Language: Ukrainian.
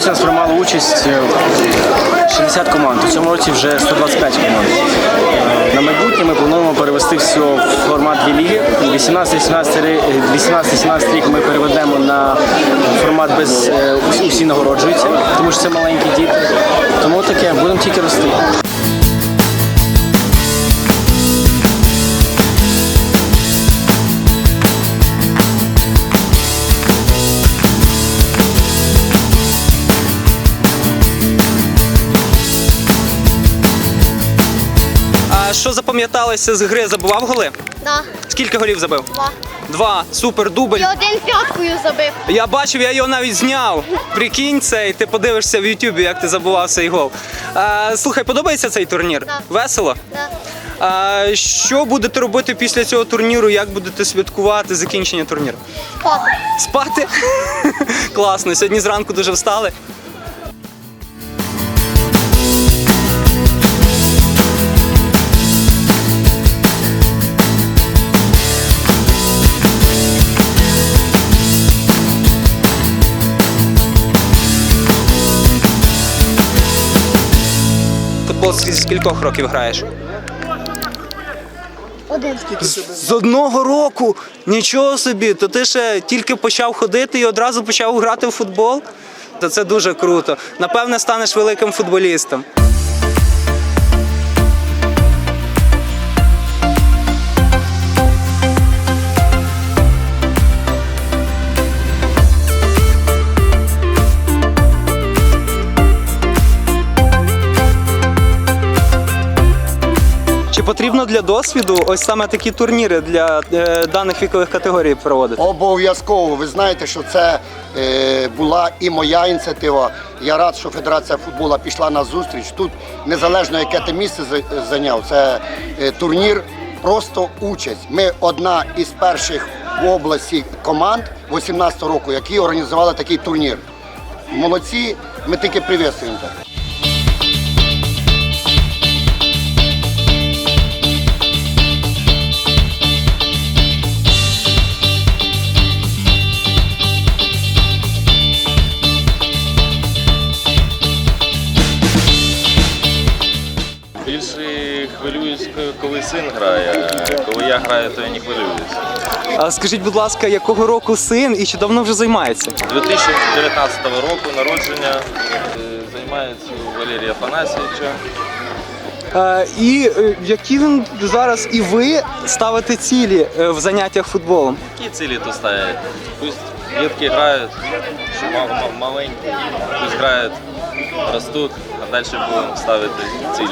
році у нас приймало участь е, 60 команд. У цьому році вже 125 команд. Е, На майбутнє ми плануємо перевести все в формат дві ліги. 18-17 рік ми переведемо на формат без е, усі нагороджуються, тому що це маленькі діти. Тому таке будемо тільки рости. А що запам'яталося з гри? Забував голи? Да, Скільки голів забив? два. Два. Супер, дубль. І один п'яткою забив. Я бачив, я його навіть зняв. Прикинь це, і ти подивишся в Ютубі, як ти забував цей гол. А, слухай, подобається цей турнір? Да. Весело? Да. А, що будете робити після цього турніру? Як будете святкувати закінчення турніру? Спати. Спати? Класно. Сьогодні зранку дуже встали. Футбол з кількох років граєш? Один. З одного року. Нічого собі. То ти ще тільки почав ходити і одразу почав грати в футбол. То це дуже круто. Напевне, станеш великим футболістом. Чи потрібно для досвіду ось саме такі турніри для е, даних вікових категорій проводити? Обов'язково. Ви знаєте, що це е, була і моя ініціатива. Я рад, що Федерація футболу пішла на зустріч. Тут незалежно яке ти місце зайняв, це е, турнір, просто участь. Ми одна із перших в області команд 18 року, які організували такий турнір. Молодці, ми тільки привітуємо. Хвилююсь, коли син грає. Коли я граю, то я не хвилююсь. А скажіть, будь ласка, якого року син і чи давно вже займається? 2019 року народження е, займається у Валерія Афанасьовича. Е, і е, які він зараз і ви ставите цілі е, в заняттях футболом? Які цілі то ставлять? Пусть дітки грають, що ма- ма- маленькі, пусть грають, ростуть, а далі будемо ставити цілі.